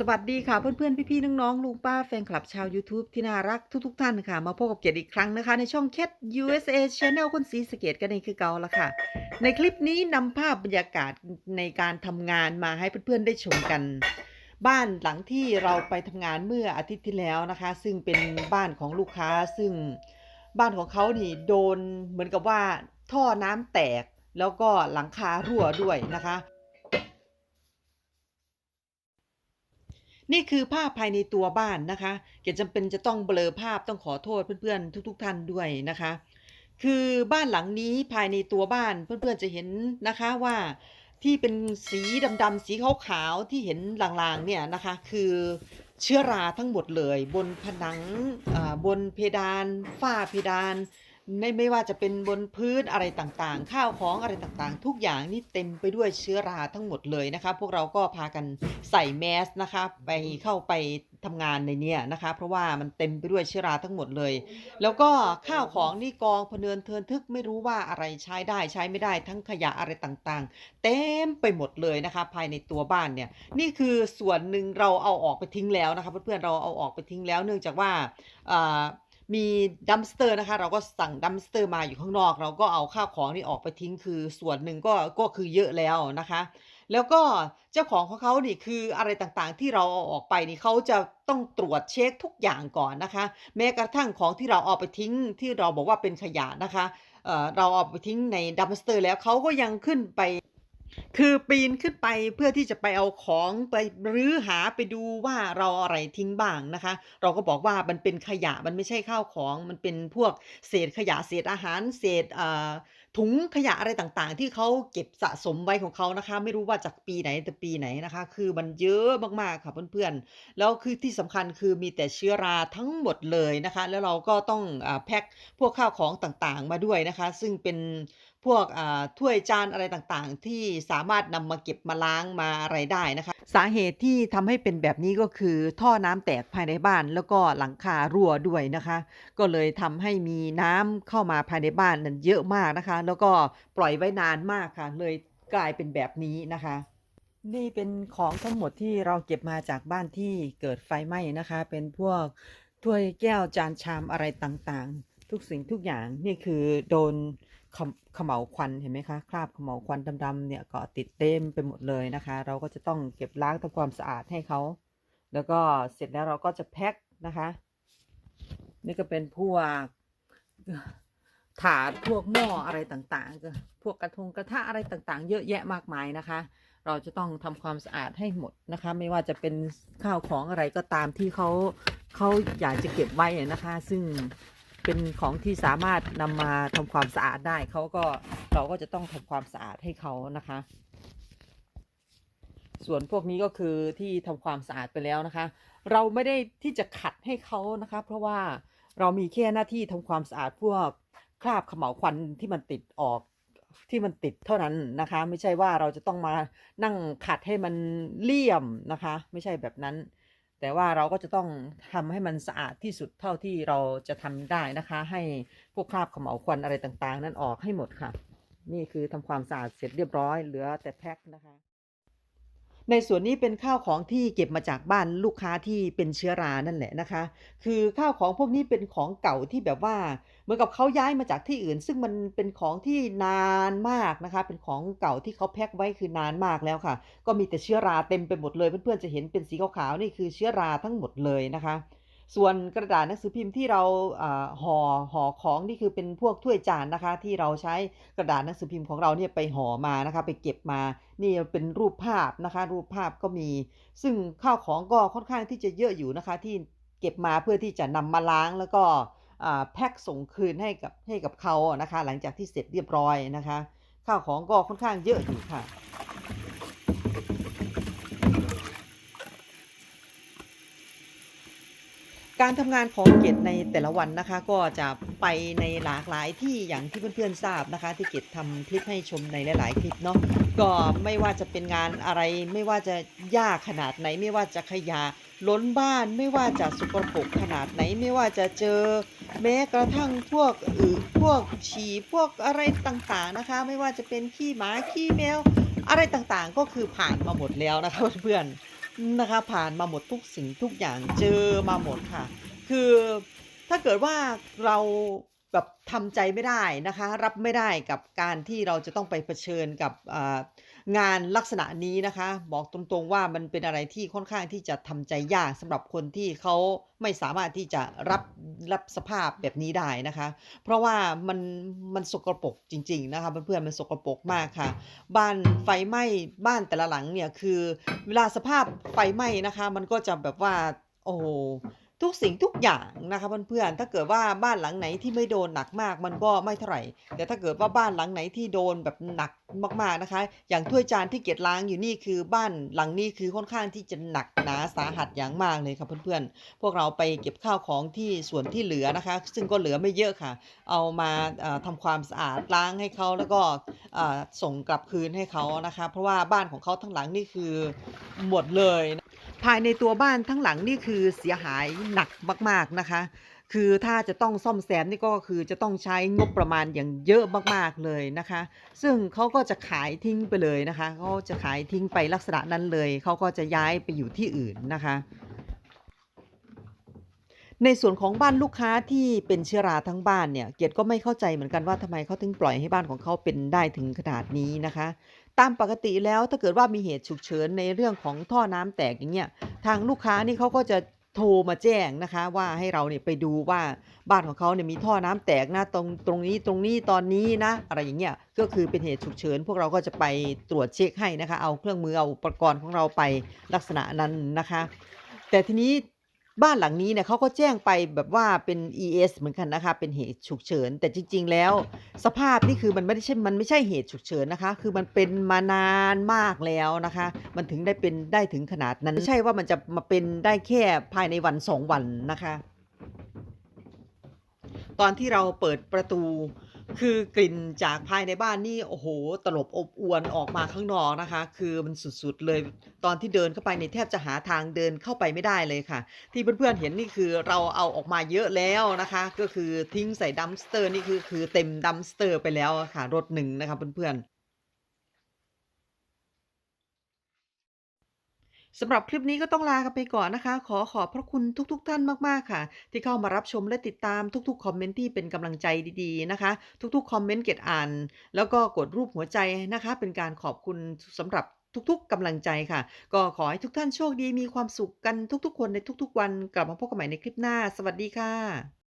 สวัสดีค่ะเพื่อนๆ พี่ๆ น้องๆลุงป้าแฟนคลับชาว YouTube ที่น่ารักทุกๆ ท่านค่ะ มาพบกับเกียรติอีกครั้งนะคะ ในช่อง Cat USA Channel คนสีสเกตกันเองคือเก่าละค่ะ ในคลิปนี้นำภาพบรรยากาศในการทำงานมาให้เพื่อนๆ ได้ชมกัน บ้านหลังที่เราไปทำงานเมื่ออาทิตย์ที่แล้วนะคะ ซึ่งเป็นบ้านของลูกค้าซึ่งบ้านของเขานี่โดนเหมือนกับว่าท่อน้ำแตก แล้วก็หลังคารั่วด้วยนะคะ นี่คือภาพภายในตัวบ้านนะคะเกดจำเป็นจะต้องเบลอภาพต้องขอโทษเพื่อนๆทุก ๆ ท่านด้วยนะคะ คือบ้านหลังนี้ภายในตัวบ้านเพื่อนๆจะเห็นนะคะว่าที่เป็นสีดำๆสีขาวๆที่เห็นลางๆเนี่ยนะคะคือเชื้อราทั้งหมดเลย บนผนังอ่าบนเพดานฝ้าเพดาน ไม่ไม่ว่าจะเป็นบนพื้นอะไรต่างๆ ข้าวของอะไรต่างๆ ทุกอย่างนี่เต็มไปด้วยเชื้อราทั้งหมดเลยนะคะ พวกเราก็พากันใส่แมสนะคะ ไปเข้าไปทำงานในเนี้ยนะคะ เพราะว่ามันเต็มไปด้วยเชื้อราทั้งหมดเลย แล้วก็ข้าวของนี่กองพเนินเทินทึกไม่รู้ว่าอะไรใช้ได้ใช้ไม่ได้ทั้งขยะอะไรต่างๆ เต็มไปหมดเลยนะคะ ภายในตัวบ้านเนี่ยนี่คือส่วนหนึ่งเราเอาออกไปทิ้งแล้วนะคะเพื่อนๆเราเอาออกไปทิ้งแล้ว เนื่องจากว่าอ่า มีดัมสเตอร์นะคะ เราก็สั่งดัมสเตอร์มาอยู่ข้างนอก เราก็เอาข้าวของนี่ออกไปทิ้งคือส่วนหนึ่งก็ก็คือเยอะแล้วนะคะ แล้วก็เจ้าของของเขานี่คืออะไรต่างๆ ที่เราเอาออกไปนี่เขาจะต้องตรวจเช็คทุกอย่างก่อนนะคะ แม้กระทั่งของที่เราเอาไปทิ้งที่เราบอกว่าเป็นขยะนะคะเออเราเอาไปทิ้งในดัมสเตอร์แล้วเขาก็ยังขึ้นไป คือปีนขึ้นไปเพื่อที่จะไปเอาของไปรื้อหาไปดูว่าเราอะไรทิ้งบ้างนะคะ เราก็บอกว่ามันเป็นขยะมันไม่ใช่ข้าวของมันเป็นพวกเศษขยะเศษอาหารเศษอ่าถุงขยะอะไรต่างๆ ที่เขาเก็บสะสมไว้ของเขานะคะ ไม่รู้ว่าจากปีไหนแต่ปีไหนนะคะ คือมันเยอะมากๆค่ะเพื่อนๆแล้วคือที่สำคัญคือมีแต่เชื้อราทั้งหมดเลยนะคะ แล้วเราก็ต้องอแพ็คพวกข้าวของต่างๆ มาด้วยนะคะ ซึ่งเป็น พวกถ้วยจานอะไรต่างๆ ที่สามารถนำมาเก็บมาล้างมาอะไรได้นะคะ สาเหตุที่ทำให้เป็นแบบนี้ก็คือท่อน้ำแตกภายในบ้าน แล้วก็หลังคารั่วด้วยนะคะ ก็เลยทำให้มีน้ำเข้ามาภายในบ้านนั้นเยอะมากนะคะ แล้วก็ปล่อยไว้นานมากค่ะ เลยกลายเป็นแบบนี้นะคะ นี่เป็นของทั้งหมดที่เราเก็บมาจากบ้านที่เกิดไฟไหม้นะคะ เป็นพวกถ้วยแก้วจานชามอะไรต่างๆ ทุกสิ่งทุกอย่างนี่คือโดน ขมเขมเหลาควันเห็นไหมคะคราบขมเหลาควันดำๆเนี่ยกาะติดเต็มไปหมดเลยนะคะ เราก็จะต้องเก็บล้างทำความสะอาดให้เขาแล้วก็เสร็จแล้วเราก็จะแพ็คนะคะ นี่ก็เป็นพวกถาดพวกหม้ออะไรต่างๆก็พวกกระทงกระทะอะไรต่างๆ เยอะแยะมากมายนะคะ เราจะต้องทำความสะอาดให้หมดนะคะ ไม่ว่าจะเป็นข้าวของอะไรก็ตามที่เขาเขาอยากจะเก็บไว้นะคะ ซึ่ง เป็นของที่สามารถนำมาทำความสะอาดได้เขาก็เราก็จะต้องทำความสะอาดให้เขานะคะ ส่วนพวกนี้ก็คือที่ทำความสะอาดไปแล้วนะคะ เราไม่ได้ที่จะขัดให้เขานะคะ เพราะว่าเรามีแค่หน้าที่ทำความสะอาดพวกคราบเขม่าวควันที่มันติดออกที่มันติดเท่านั้นนะคะ ไม่ใช่ว่าเราจะต้องมานั่งขัดให้มันเลี่ยมนะคะ ไม่ใช่แบบนั้น แต่ว่าเราก็จะต้องทำให้มันสะอาดที่สุดเท่าที่เราจะทำได้นะคะ ให้พวกคราบขม่าวควันอะไรต่างๆ นั้นออกให้หมดค่ะ นี่คือทำความสะอาดเสร็จเรียบร้อยเหลือแต่แพ็คนะคะ ในส่วนนี้เป็นข้าวของที่เก็บมาจากบ้านลูกค้าที่เป็นเชื้อรานั่นแหละนะคะ คือข้าวของพวกนี้เป็นของเก่าที่แบบว่า เหมือนกับเขาย้ายมาจากที่อื่น ซึ่งมันเป็นของที่นานมากนะคะ เป็นของเก่าที่เขาแพ็คไว้คือนานมากแล้วค่ะ ก็มีแต่เชื้อราเต็มไปหมดเลย เพื่อนๆจะเห็นเป็นสีขาวๆนี่คือเชื้อราทั้งหมดเลยนะคะ ส่วนกระดาษหนังสือพิมพ์ที่เราห่อห่อของนี่คือเป็นพวกถ้วยจานนะคะ ที่เราใช้กระดาษหนังสือพิมพ์ของเราเนี่ยไปห่อมานะคะ ไปเก็บมา นี่เป็นรูปภาพนะคะ รูปภาพก็มี ซึ่งข้าวของก็ค่อนข้างที่จะเยอะอยู่นะคะที่เก็บมาเพื่อที่จะนำมาล้างแล้วก็ แพ็คส่งคืนให้กับให้กับเขานะคะ หลังจากที่เสร็จเรียบร้อยนะคะ ข้าวของก็ค่อนข้างเยอะอยู่ค่ะการทำงานของเกตในแต่ละวันนะคะ ก็จะ ไปในหลากหลายที่อย่างที่เพื่อนๆทราบนะคะ ที่เกดทำคลิปให้ชมในหลาย ๆ คลิปเนาะก็ไม่ว่าจะเป็นงานอะไร ไม่ว่าจะยากขนาดไหน ไม่ว่าจะขยะล้นบ้าน ไม่ว่าจะสกปรกขนาดไหน ไม่ว่าจะเจอแม้กระทั่งพวกอึพวกฉี่พวกอะไรต่างๆนะคะ ไม่ว่าจะเป็นขี้หมาขี้แมว อะไรต่างๆ ก็คือผ่านมาหมดแล้วนะคะเพื่อนๆนะคะผ่านมาหมดทุกสิ่งทุกอย่างเจอมาหมดค่ะ คือ ถ้าเกิดว่าเราแบบทำใจไม่ได้นะคะ รับไม่ได้กับการที่เราจะต้องไปเผชิญกับงานลักษณะนี้นะคะ บอกตรงๆว่ามันเป็นอะไรที่ค่อนข้างที่จะทำใจยากสำหรับคนที่เขาไม่สามารถที่จะรับรับสภาพแบบนี้ได้นะคะ เพราะว่ามันมันสกปรกจริง ๆนะคะเพื่อนๆมันสกปรกมากค่ะ บ้านไฟไหม้บ้านแต่ละหลังเนี่ยคือ เวลาสภาพไฟไหม้นะคะ มันก็จะแบบว่าโอ้ ทุกสิ่งทุกอย่างนะคะเพื่อนๆถ้าเกิดว่าบ้านหลังไหนที่ไม่โดนหนักมากมันก็ไม่เท่าไหร่ แต่ถ้าเกิดว่าบ้านหลังไหนที่โดนแบบหนักมากๆนะคะ อย่างถ้วยจานที่เกียจล้างอยู่นี่คือบ้านหลังนี้คือค่อนข้างที่จะหนักหนาสาหัสอย่างมากเลยค่ะเพื่อนๆ พวกเราไปเก็บข้าวของที่ส่วนที่เหลือนะคะ ซึ่งก็เหลือไม่เยอะค่ะ เอามาอ่าทำความสะอาดล้างให้เขาแล้วก็ส่งกลับคืนให้เขานะคะ เพราะว่าบ้านของเขาทั้งหลังนี่คือหมดเลยภายในตัวบ้านทั้งหลังนี่คือเสียหายหนักมากๆนะคะ คือถ้าจะต้องซ่อมแซมนี่ก็คือจะต้องใช้งบประมาณอย่างเยอะมากๆเลยนะคะ ซึ่งเขาก็จะขายทิ้งไปเลยนะคะเขาจะขายทิ้งไปลักษณะนั้นเลยเขาก็จะย้ายไปอยู่ที่อื่นนะคะในส่วนของบ้านลูกค้าที่เป็นเชื้อราทั้งบ้านเนี่ย เกียรติก็ไม่เข้าใจเหมือนกันว่าทำไมเขาถึงปล่อยให้บ้านของเขาเป็นได้ถึงขนาดนี้นะคะ ตามปกติแล้วถ้าเกิดว่ามีเหตุฉุกเฉินในเรื่องของท่อน้ำแตกอย่างเงี้ยทางลูกค้านี่เขาก็จะโทรมาแจ้งนะคะ ว่าให้เราเนี่ยไปดูว่าบ้านของเขาเนี่ยมีท่อน้ำแตกนะตรงตรงนี้ตรงนี้ตอนนี้นะ อะไรอย่างเงี้ยก็คือเป็นเหตุฉุกเฉิน พวกเราก็จะไปตรวจเช็กให้นะคะ เอาเครื่องมือเอาอุปกรณ์ของเราไปลักษณะนั้นนะคะ แต่ทีนี้ บ้านหลังนี้เนี่ยเขาก็แจ้งไปแบบว่าเป็น ES เหมือนกันนะคะ เป็นเหตุฉุกเฉิน แต่จริง ๆ แล้ว สภาพนี่คือมันไม่ได้ใช่มันไม่ใช่เหตุฉุกเฉินนะคะ คือมันเป็นมานานมากแล้วนะคะ มันถึงได้เป็นได้ถึงขนาดนั้นไม่ใช่ว่ามันจะมาเป็นได้แค่ภายในวัน2วันนะคะ ตอนที่เราเปิดประตู คือกลิ่นจากภายในบ้านนี่โอ้โห ตลบอบอวนออกมาข้างนอกนะคะ คือมันสุดๆเลยตอนที่เดินเข้าไปเนี่ยแทบจะหาทางเดินเข้าไปไม่ได้เลยค่ะ ที่เพื่อนๆเห็นนี่คือเราเอาออกมาเยอะแล้วนะคะ ก็คือทิ้งใส่ดัมสเตอร์นี่คือคือเต็มดัมสเตอร์ไปแล้วะค่ะรถหนึ่งนะคะเพื่อนๆ สำหรับคลิปนี้ก็ต้องลากันไปก่อนนะคะ ขอขอบพระคุณทุกๆท่านมากๆค่ะ ที่เข้ามารับชมและติดตามทุกๆคอมเมนต์ที่เป็นกำลังใจดีๆนะคะ ทุกๆคอมเมนต์เกียรติอ่าน แล้วก็กดรูปหัวใจนะคะ เป็นการขอบคุณสำหรับทุกๆกำลังใจค่ะ ก็ขอให้ทุกท่านโชคดีมีความสุขกันทุกๆ คนในทุกๆ วัน กลับมาพบกันใหม่ในคลิปหน้า สวัสดีค่ะ